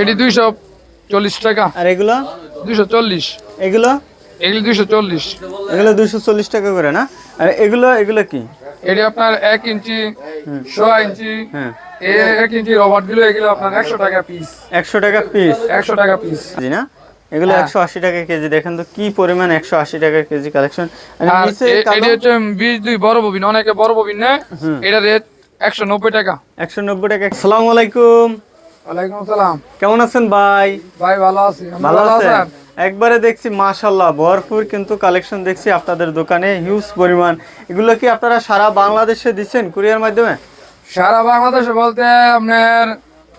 এটি দুইশো চল্লিশ টাকা। আর এগুলো? দুইশো চল্লিশ। এগুলো? এগুলি দুইশো চল্লিশ। এগুলো দুশো চল্লিশ টাকা করে না? আর এগুলো এগুলো কি? এটি আপনার এক ইঞ্চি সোয়া ইঞ্চি হ্যাঁ। এক ইঞ্চি রবারগুলো এগুলো আপনার একশো টাকা পিস একশো টাকা পিস একশো টাকা পিস জি না? এগুলো হ্যাঁ। একশো আশি টাকা কেজি। দেখেন তো কি পরিমাণ একশো আশি টাকা কেজি কালেকশন এটি হচ্ছে বীজ দুই বড় ববিন। অনেকে বড় ববিন নেয় এটা রেট একশো নব্বই টাকা। একশো নব্বই টাকা। সালাম আলাইকুম। ওয়ালাইকুম আসসালাম। কেমন আছেন ভাই? ভাই ভালো আছি। ভালো আছেন? একবারে দেখছি মাশাল্লাহ ভরপুর কিন্তু কালেকশন দেখছি আপনাদের দোকানে হিউজ পরিমাণ। এগুলো কি আপনারা সারা বাংলাদেশে দিচ্ছেন কুরিয়ার মাধ্যমে? সারা বাংলাদেশে বলতে আপনার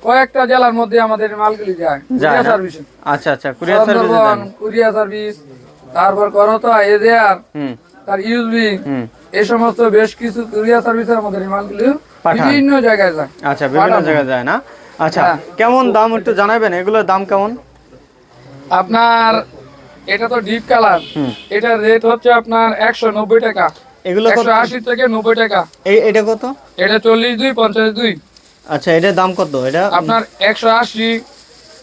কয়েকটা জেলার মধ্যে আমাদের মালগুলি যায়। সার্ভিস। আচ্ছা আচ্ছা courier service Sundarban courier service তারপর করতো এজেআর তার ইউজবি এই সমস্ত বেশ কিছু কুরিয়া সার্ভিসের আমাদের এই মালগুলি বিভিন্ন জায়গায় যায়। আচ্ছা বিভিন্ন জায়গায় যায় না? আচ্ছা। কেমন দাম একটু জানাবেন? এগুলোর দাম কেমন? আপনার এটা তো ডিপ কালার। এটার রেট হচ্ছে আপনার একশো নব্বই টাকা। এগুলো কত? আশি থেকে নব্বই টাকা। এই এটা কত? এটা চল্লিশ দুই পঞ্চাশ দুই। আচ্ছা এটার দাম কত? এটা আপনার একশো আশি।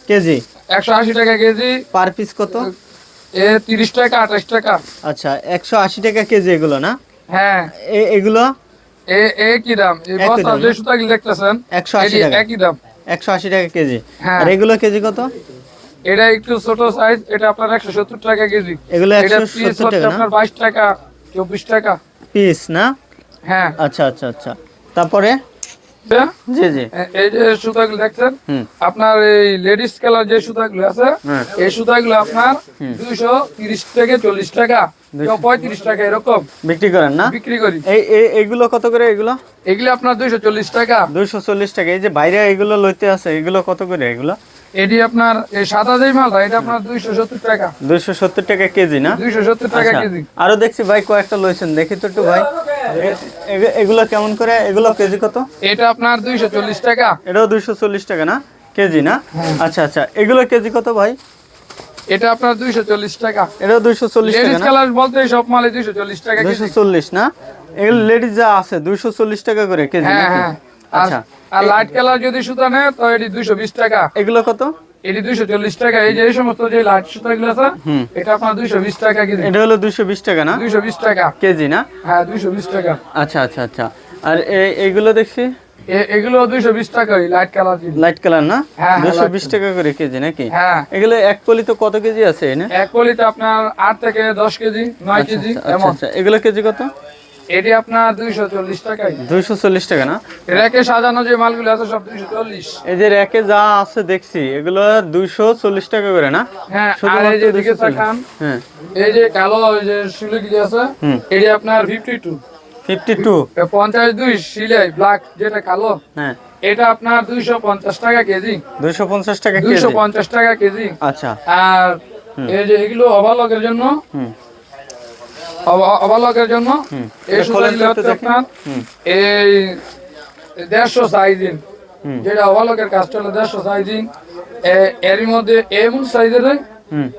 কেজি? একশো আশি টাকা কেজি। পার পিস কত? এ তিরিশ টাকা আঠাশ টাকা। আচ্ছা একশো আশি টাকা কেজি এগুলো না? হ্যাঁ। এ- এগুলো? এ এ কি দাম। এই বস্তা যে না? সুতাগুলি দেখতেছেন একশো আশি টাকা। একই দাম। একশো আশি টাকা কেজি। হ্যাঁ। আর এগুলো কেজি কত? এটা একটু ছোট সাইজ এটা আপনার একশো সত্তর টাকা কেজি। এগুলো একশো সত্তর টাকা আপনার বাইশ টাকা চব্বিশ টাকা। পিস না? হ্যাঁ। আচ্ছা আচ্ছা আচ্ছা। তারপরে? জি জি। এই যে সুতাগুলো দেখছেন? আপনার এই লেডিস কালার যে সুতাগুলো আছে হ্যাঁ। এই সুতাগুলো আপনার দুইশো তিরিশ থেকে চল্লিশ টাকা পঁয়ত্রিশ টাকা এরকম। বিক্রি করেন না? বিক্রি করি। এই এই- এগুলো কত করে এগুলো? এগুলো আপনার দুইশো চল্লিশ টাকা। দুইশো চল্লিশ টাকা। এই যে বাইরে এগুলো লইতে আছে এগুলো কত করে এগুলো? এটি আপনার এই সাদা যেই মালটা এটা আপনার দুইশো সত্তর টাকা। দুইশো সত্তর টাকা কেজি না? দুইশো সত্তর টাকা আচ্ছা, কেজি। আরও দেখছি ভাই কয়েকটা লইছেন। দেখি তো একটু ভাই। এগুলো কেমন করে? এগুলো কেজি কত? এটা আপনার দুইশো চল্লিশ টাকা। এটাও দুইশো চল্লিশ টাকা না? কেজি না। আচ্ছা আচ্ছা। এগুলো কেজি কত ভাই? এটা আপনার দুইশো চল্লিশ টাকা। এটাও দুইশো চল্লিশ লেডিস কালার বলতে সব মালে দুইশো চল্লিশ টাকা দুইশো কেজি চল্লিশ না? এগুলো লেডিস যা আছে দুইশো চল্লিশ টাকা করে কেজি হ্যাঁ? হ্যাঁ। আচ্ছা। আর লাইট কালার যদি সুতা নেয় তো এটি দুইশো বিশ টাকা। এগুলো কত? এটি দুইশো চল্লিশ টাকা। এই যে এই সমস্ত যে লাইট সুতা গুলো আছে এটা আপনার দুইশো বিশ টাকা কেজি। এটা হলো দুইশো বিশ টাকা না? দুইশো বিশ টাকা। কেজি না? হ্যাঁ দুইশো বিশ টাকা। আচ্ছা আচ্ছা আচ্ছা। আর এইগুলো দেখছি? এগুলো দুইশো বিশ টাকা লাইট কালার লাইট কালার না? হ্যাঁ, দুশো light বিশ টাকা করে কেজি নাকি? হ্যাঁ। এগুলো এক পলি তো কত কেজি আছে এক কলিতে আপনার আট থেকে দশ কেজি নয় কেজি আচ্ছা আচ্ছা। এগুলো কেজি কত? এটি আপনার দুইশো চল্লিশ টাকায়। দুইশো চল্লিশ টাকা না? রেকে সাজানো যে মালগুলো আছে সব দুইশো চল্লিশ। এই যে র্যাকে যা আছে দেখছি এগুলো দুইশো চল্লিশ টাকা করে না? হ্যাঁ আর এই যে দিকে 240 তাকান হ্যাঁ। এই যে কালো ওই যে শিলগুলি আছে এটি আপনার ফিফটি টু ফিফটি টু পঞ্চাশ দুই সিলাই ব্ল্যাক যেটা কালো হ্যাঁ। এটা আপনার দুইশো পঞ্চাশ টাকা কেজি। দুইশো পঞ্চাশ টাকা দুইশো কেজি পঞ্চাশ টাকা কেজি। আচ্ছা। আর এই যে এগুলো ওভারলকের জন্য হুম। ওভারলকের জন্য? এই এটা খোলেন সুতাগুলো তো হচ্ছে আপনার এই দেড়শো সাইজিন। হুম। যেটা ওভারলকের কাজটা হলো দেড়শো সাইজিন। এর মধ্যে এমন সাইজের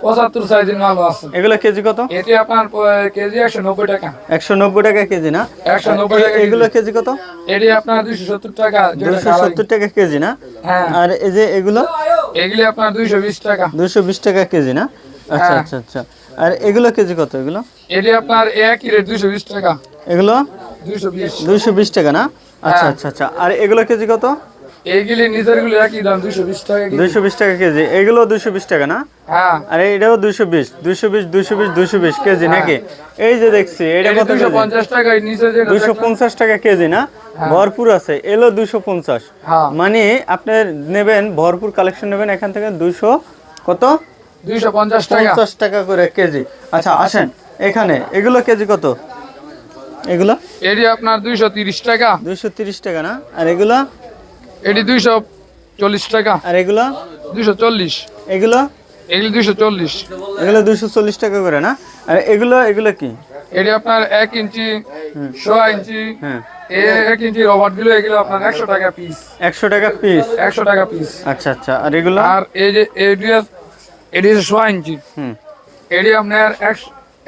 পঁচাত্তর সাইজের মাল আছে। এগুলো কেজি কত? এটি আপনার কেজি একশো নব্বই টাকা। একশো নব্বই টাকা কেজি না? একশো নব্বই টাকা এগুলো কেজি কত? এটি আপনার দুইশো সত্তর টাকা কালারিং। সত্তর টাকা কেজি না? হ্যাঁ। আর এই যে এগুলো? এগুলি আপনার দুইশো বিশ টাকা। দুশো বিশ টাকা কেজি না? আচ্ছা হ্যাঁ। আচ্ছা আচ্ছা। আর এগুলো কেজি কত এগুলো? এটি আপনার একই রেট দুইশো বিশ টাকা। এগুলো? দুইশো বিশ। দুইশো বিশ টাকা না? আচ্ছা হ্যাঁ। আচ্ছা আচ্ছা। আর এগুলো কেজি কত? এইগুলি নিজের গুলি একই দাম দুইশো বিশ টাকা কেজি। দুইশো বিশ টাকা কেজি। এগুলো দুইশো বিশ টাকা না? হ্যাঁ। আর এটাও দুইশো বিশ। দুইশো বিশ দুইশো বিশ দুইশো বিশ কেজি নাকি? এই যে দেখছি এটা কত দুইশো কেজি পঞ্চাশ টাকা নিচে দেখলেন, পঞ্চাশ টাকা কেজি না? ভরপুর আছে। এলো দুইশো পঞ্চাশ। হ্যাঁ। মানে আপনি নেবেন ভরপুর কালেকশন নেবেন এখান থেকে দুইশো কত? দুইশো পঞ্চাশ টাকা। পঞ্চাশ টাকা করে কেজি। আচ্ছা আসেন। এখানে এগুলো কেজি কত? এগুলো? এটি আপনার দুইশো তিরিশ টাকা। দুইশো তিরিশ টাকা না? আর এগুলো? এটি দুইশো চল্লিশ টাকা। আর এগুলো? দুইশো চল্লিশ। এগুলো? এগুলি দুইশো চল্লিশ। এগুলো দুইশো চল্লিশ টাকা করে না? আর এগুলো এগুলো কি? এটি আপনার এক ইঞ্চি সোয়া ইঞ্চি। হ্যাঁ। এক ইঞ্চি রবারগুলো এগুলো আপনার একশো টাকা পিস। একশো টাকা পিস? একশো টাকা পিস। আচ্ছা আচ্ছা। আর এগুলো? আর এই যে আছে- এটি হচ্ছে সোয়া ইঞ্চি। হুম। এটি আপনার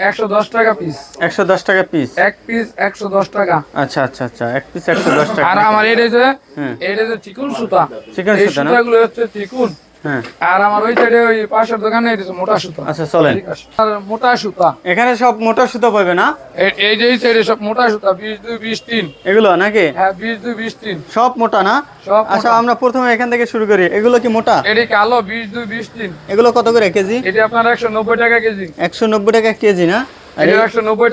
একশো দশ টাকা পিস একশো দশ টাকা পিস এক পিস একশো দশ টাকা। আচ্ছা আচ্ছা আচ্ছা এক পিস একশো দশ টাকা আর আমার এটা হচ্ছে। এটা হচ্ছে চিকুন সুতা। চিকন সুতা গুলো হচ্ছে চিকুন। আর আমার ওই সাইডে ওই পাশের দোকানে মোটা সুতা। আচ্ছা চলেন। আর মোটা সুতা। এখানে সব মোটা সুতো পাবে না? এই যে এই সাইডে সব মোটা সুতা বিশ দুই বিশ তিন। এগুলো নাকি? হ্যাঁ বিশ দুই বিশ তিন। সব মোটা না? সব আচ্ছা আমরা প্রথমে এখান থেকে শুরু করি। এগুলো কি মোটা? এটি কালো? বিশ দুই বিশ তিন। এগুলো কত করে কেজি? এটি আপনার একশো নব্বই টাকা কেজি। একশো নব্বই টাকা কেজি না? একশো নব্বই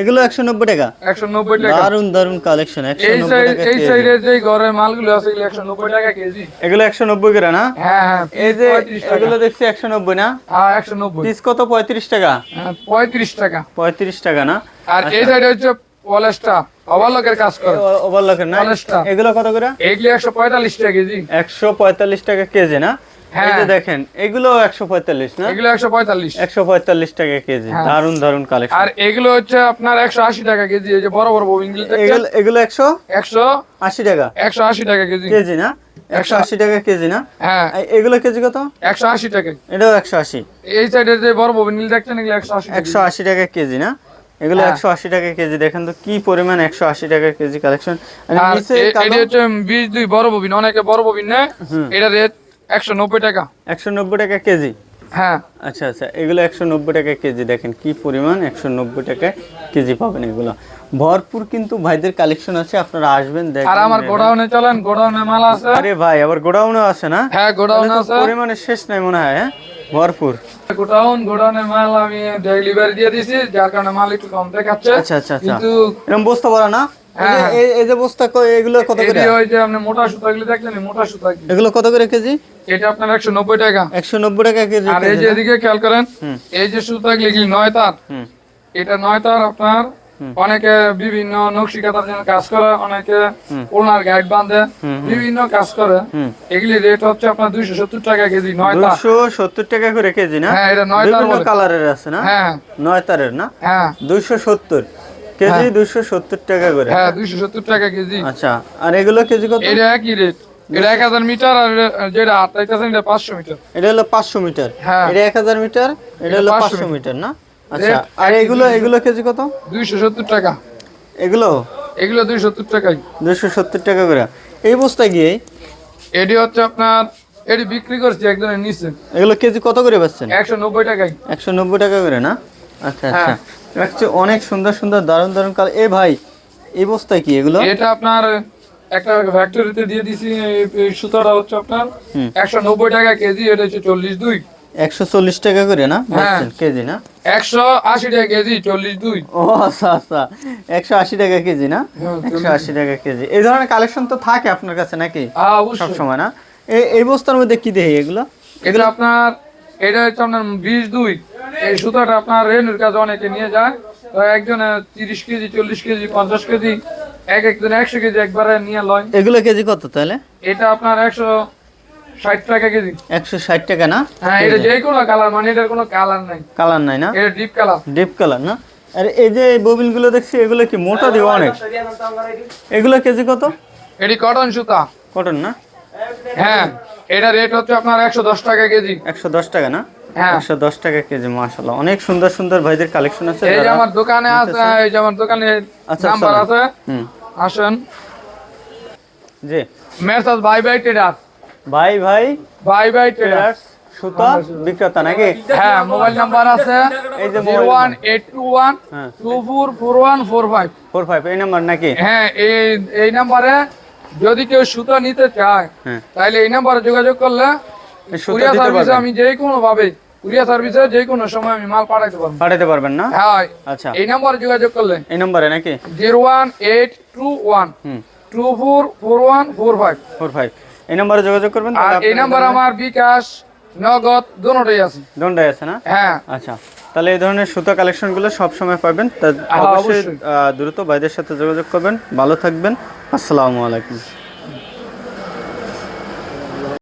এগুলো একশো নব্বই টাকা। একশো নব্বই টাকা। দারুণ দারুণ কালেকশন এই নব্বই সাইড টাকা এই কেজি সাইডের যে ঘরের মালগুলো আছে একশো নব্বই টাকা কেজি। এগুলো একশো নব্বই করে না? এই যে এগুলো দেখছি একশো নব্বই না? হ্যাঁ একশো নব্বই। পিস কত? পঁয়ত্রিশ টাকা। হ্যাঁ, পঁয়ত্রিশ টাকা। পঁয়ত্রিশ টাকা না? আর এই সাইডে হচ্ছে পলেস্টা ওভারলকের কাজ করে। ওভারলকের না? এগুলো কত করে? এগুলি একশো পঁয়তাল্লিশ টাকা কেজি। একশো পঁয়তাল্লিশ টাকা কেজি না? হ্যাঁ। দেখেন এগুলো একশো পঁয়তাল্লিশ না? এগুলো একশো পঁয়তাল্লিশ। একশো পঁয়তাল্লিশ টাকা কেজি হ্যাঁ। দারুণ দারুণ কালেকশন আর এগুলো হচ্ছে আপনার একশো আশি টাকা কেজি এই যে বড় বড় ববিনগুলো এগুলো টাকা। একশো আশি টাকা কেজি। কেজি না? একশো আশি টাকা কেজি না? হ্যাঁ। এগুলো কেজি কত? একশো আশি টাকা। এটাও একশো আশি। এই সাইডের যে বড় ববিনগুলো দেখছেন এগুলো টাকা কেজি। না? এগুলো হ্যাঁ। একশো আশি টাকা কেজি। দেখেন তো কি পরিমাণ একশো আশি টাকা কেজি কালেকশন আর হচ্ছে বিশ দুই বড় ববিন অনেকে বড় ববিন নেয় এটা রেট একশো নব্বই টাকা। একশো নব্বই টাকা কেজি? হ্যাঁ। আচ্ছা আচ্ছা এগুলো একশো নব্বই টাকা কেজি দেখেন কি পরিমাণ একশো নব্বই টাকা কেজি পাবেন এগুলো। ভরপুর কিন্তু ভাইদের কালেকশন আছে আপনারা আসবেন আর আমার গোডাউনে চলেন গোডাউনে মাল আছে। আরে ভাই আবার গোডাউনও আছে না? হ্যাঁ গোডাউন আছে। পরিমাণে শেষ নাই মনে হয় হ্যাঁ? ভরপুর। গোডাউন গোডাউনের মাল আমি ডেলিভারি দিয়ে দিছি যার কারণে মাল একটু কম দেখাচ্ছে। আচ্ছা আচ্ছা আচ্ছা। কিন্তু এরকম বস্তা ভরা না? এই যে- হ্যাঁ। এই- যে বস্তা ক- এগুলো কত করে? ওই যে আপনি মোটা সুতা গুলি দেখলেন মোটা সুতা এগুলো কত করে কেজি? এটা আপনার একশো নব্বই টাকা। একশো নব্বই টাকা কেজি আর এই যে এদিকে খেয়াল করেন এই যে সুতা গুলি নয় তার? এটা নয় তার আপনার অনেকে বিভিন্ন নকশি কাতার জন্য কাজ করে অনেকে ওনার গাইড বাঁধে বিভিন্ন কাজ করে। এগুলি রেট হচ্ছে আপনার দুইশো সত্তর টাকা কেজি নয় দুশো সত্তর টাকা করে কেজি না? হ্যাঁ এটা নয় তার কালারের আছে না? হ্যাঁ। নয় তারের না? হ্যাঁ। দুইশো সত্তর। কেজি দুইশো সত্তর টাকা করে। হ্যাঁ দুইশো সত্তর টাকা কেজি। আচ্ছা আর এগুলো কেজি কত? এটা একই রেট এটা এক হাজার মিটার আর যেটা আটটাইতেছেন এটা পাঁচশো মিটার। এটা হলো পাঁচশো মিটার। হ্যাঁ। এটা এক হাজার মিটার এটা হলো 500 মিটার। না? আচ্ছা আর এগুলো এগুলো কেজি কত? দুইশো সত্তর টাকা। এগুলো? এগুলো দুইশো সত্তর টাকাই। দুশো সত্তর টাকা করে। এই বস্তা গিয়ে? এটি হচ্ছে আপনার এটি বিক্রি করছি একজনের নিচে। এগুলো কেজি কত করে পাচ্ছেন একশো নব্বই টাকাই। একশো নব্বই টাকা করে না? আচ্ছা আচ্ছা। হ্যাঁ। অনেক সুন্দর সুন্দর দারুণ দারুণ কাল এ ভাই এই বস্তায় কি এগুলো? এটা আপনার একটা ফ্যাক্টরিতে দিয়ে দিছি সুতাটা হচ্ছে আপনার। একশো নব্বই টাকা কেজি এটা হচ্ছে চল্লিশ দুই। একশো চল্লিশ টাকা করে না? হ্যাঁ। কেজি না? একশো আশি টাকা কেজি চল্লিশ দুই। ও আচ্ছা আচ্ছা। একশো আশি টাকা কেজি না? হ্যাঁ, একশো আশি টাকা কেজি। এই ধরনের কালেকশন তো থাকে আপনার কাছে নাকি? হ্যাঁ সব সময় না? এই এই বস্তার মধ্যে কি দেয় এগুলো? এটা আপনার এটা হচ্ছে আপনার বিশ দুই। এই সুতাটা আপনার রেনুর কাছে অনেকে নিয়ে যায়। তো একজনে তিরিশ কেজি চল্লিশ কেজি পঞ্চাশ কেজি এক একজন একশো কেজি একবারে নিয়ে লয়। এগুলো কেজি কত তাহলে? এটা আপনার একশো ষাট টাকা কেজি। একশো ষাট টাকা না? হ্যাঁ এটা যে কোনো কালার মানে এটার কোনো কালার নাই। কালার নাই না? এটা ডিপ কালার। ডিপ কালার না? আর এই যে গুলো দেখছি এগুলো কি মোটা অনেক? এগুলো কেজি কত? এটি কটন সুতা। কটন না? হ্যাঁ এটা রেট হচ্ছে আপনার একশো দশ টাকা কেজি। একশো দশ টাকা না? একশো দশ টাকা কেজি মাশাল্লাহ অনেক সুন্দর সুন্দর ভাইদের কালেকশন আছে। এই যে আমার দোকানে আছে এই যে আমার দোকানে আচ্ছা, নাম্বার আছে। আসেন। জি। মেসাজ বাই বাই ট্রেডার ভাই ভাই বাই ট্রেডার ট্রেডার্স সুতা বিক্রেতা নাকি? হ্যাঁ মোবাইল নাম্বার আছে। এই যে zero one eight two one হ্যাঁ। Two four four one four five. Four five এই নাম্বার নাকি? হ্যাঁ এই এই নাম্বারে যদি কেউ সুতা নিতে চায় হ্যাঁ। তাহলে এই নাম্বারে যোগাযোগ করলে আমি যে কোনো ভাবে কুরিয়ার সার্ভিসে যে কোনো সময় আমি মাল পাঠাইতে পারব। পাঠাতে পারবেন না? হ্যাঁ। আচ্ছা। এই নাম্বারে যোগাযোগ করলে? এই নম্বরে নাকি? Zero one eight two one. Two four four one four five. Four five. এই নম্বরে যোগাযোগ করবেন আর এই নাম্বার আমার বিকাশ নগদ দুটোই আছে। আছে না? হ্যাঁ। আচ্ছা। তাহলে এই ধরনের সুতা কালেকশনগুলো সব সময় পাবেন। হ্যাঁ, অবশ্যই। দ্রুত ভাইদের সাথে যোগাযোগ করবেন। ভালো থাকবেন। আসসালামু আলাইকুম।